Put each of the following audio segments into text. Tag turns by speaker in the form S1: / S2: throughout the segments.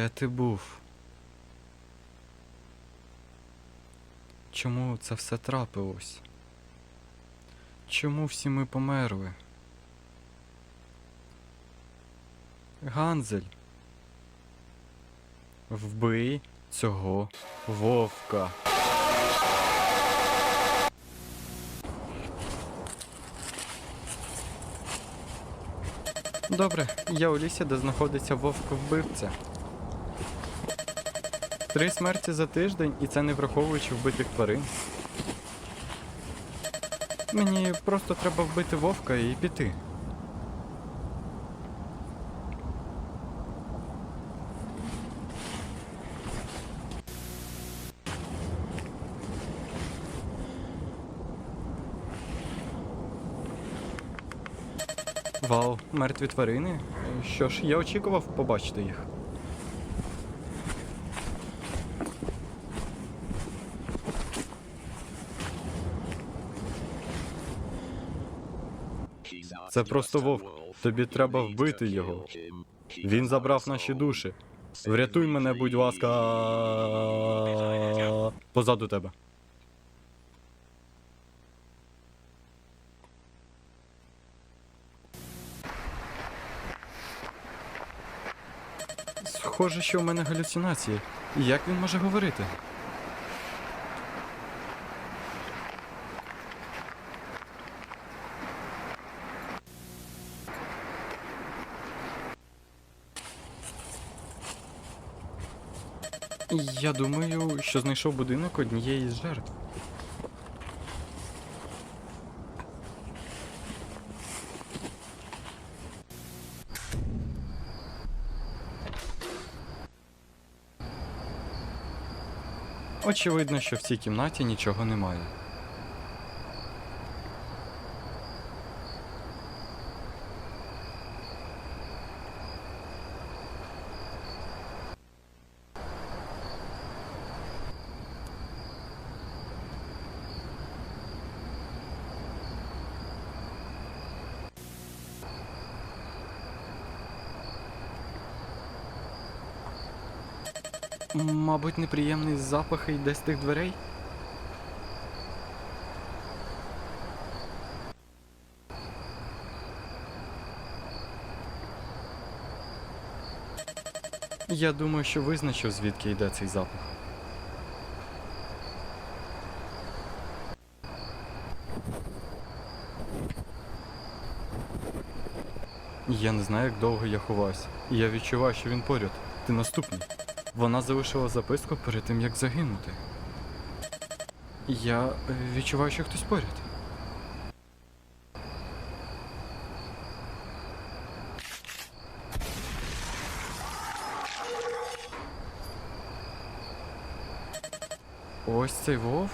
S1: Де ти був? Чому це все трапилось? Чому всі ми померли? Ганзель. Вбий цього вовка. Добре, я у лісі, де знаходиться вовк-вбивця. Три смерті за тиждень, і це не враховуючи вбитих тварин. Мені просто треба вбити вовка і піти. Вау, мертві тварини? Що ж, я очікував побачити їх. Це просто вовк. Тобі треба вбити його. Він забрав наші душі. Врятуй мене, будь ласка. Позаду тебе. Схоже, що у мене галюцинації. Як він може говорити? Я думаю, що знайшов будинок однієї з жертв. Очевидно, що в цій кімнаті нічого немає. Мабуть, неприємний запах йде з тих дверей. Я думаю, що визначив, звідки йде цей запах. Я не знаю, як довго я ховався. Я відчуваю, що він поряд. Ти наступний. Вона залишила записку перед тим, як загинути. Я е, відчуваю, що хтось поряд. Ось цей вовк.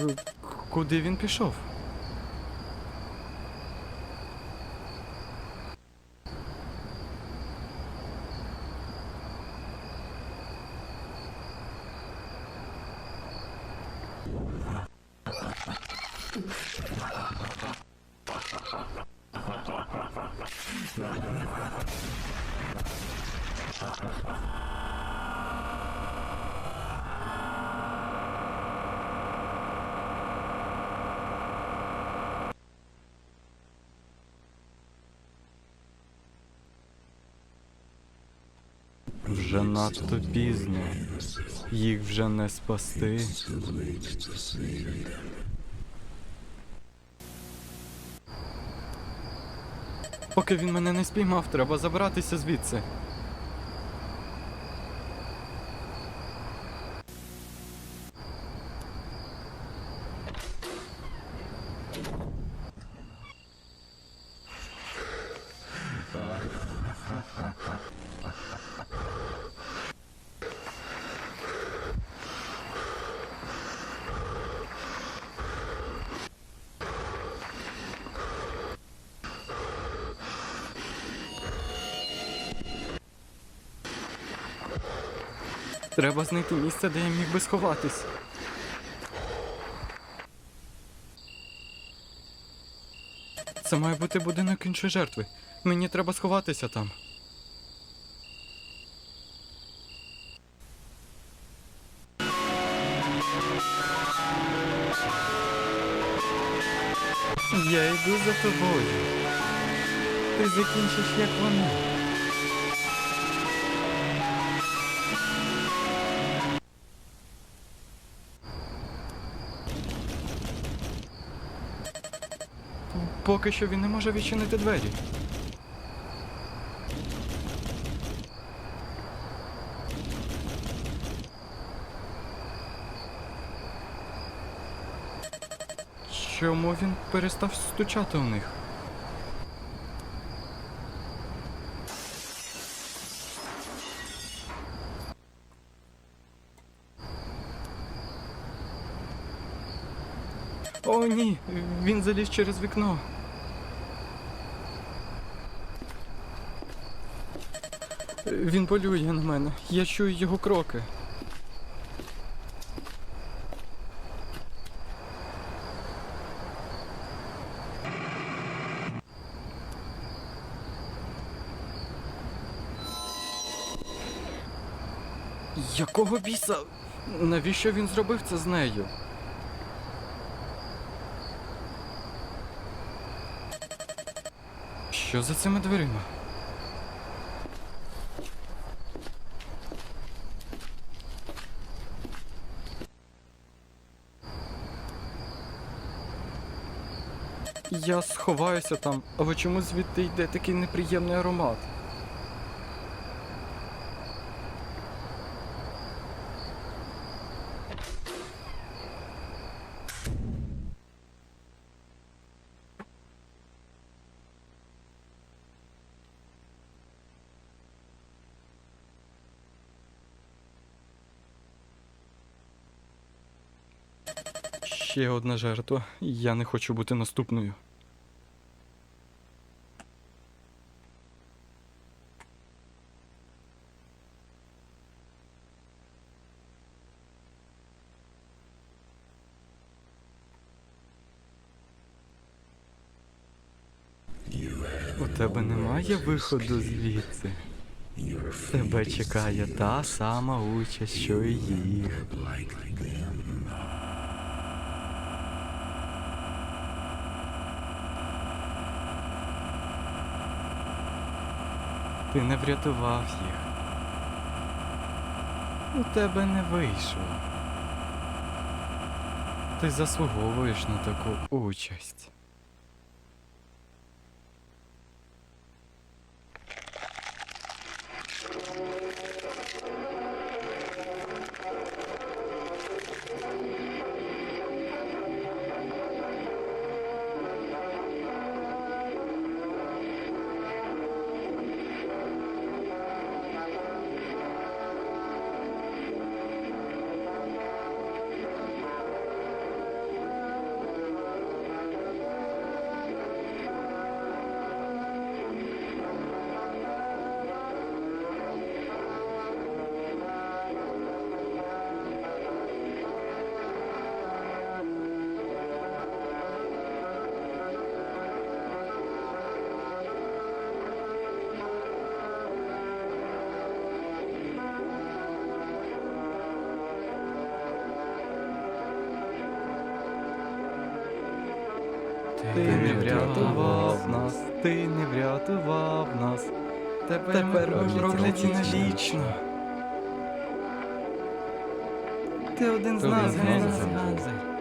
S1: Е, Куди він пішов? Ha ha ha. Вже надто пізно. Їх вже не спасти. Поки він мене не спіймав, треба забратися звідси. Треба знайти місце, де я міг би сховатись. Це має бути будинок іншої жертви. Мені треба сховатися там. Я йду за тобою. Ти закінчиш, як вони. Поки що він не може відчинити двері. Чому він перестав стучати у них? Ні, він заліз через вікно. Він полює на мене. Я чую його кроки. Якого біса? Навіщо він зробив це з нею? Що за цими дверима? Я сховаюся там, але чому звідти йде такий неприємний аромат? Ще одна жертва. Я не хочу бути наступною. У тебе немає виходу звідси. Тебе чекає та сама участь, що і їх. Ти не врятував їх. У тебе не вийшло. Ти заслуговуєш на таку участь. Ти не врятував нас, ти не врятував нас. Тепер ми прокляті навічно. Ти один з нас.
S2: Гензель.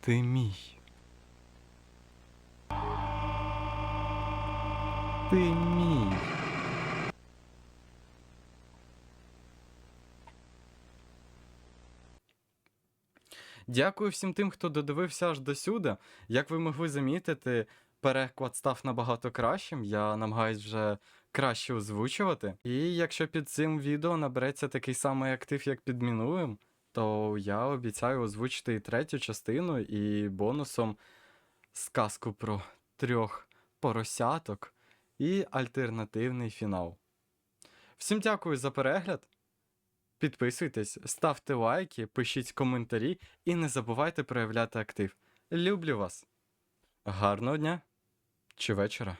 S1: Ти мій. Ти мій. Дякую всім тим, хто додивився аж до сюди. Як ви могли замітити, переклад став набагато кращим. Я намагаюсь вже краще озвучувати. І якщо під цим відео набереться такий самий актив, як під минулим, то я обіцяю озвучити і третю частину, і бонусом сказку про трьох поросяток і альтернативний фінал. Всім дякую за перегляд. Підписуйтесь, ставте лайки, пишіть коментарі і не забувайте проявляти актив. Люблю вас. Гарного дня чи вечора.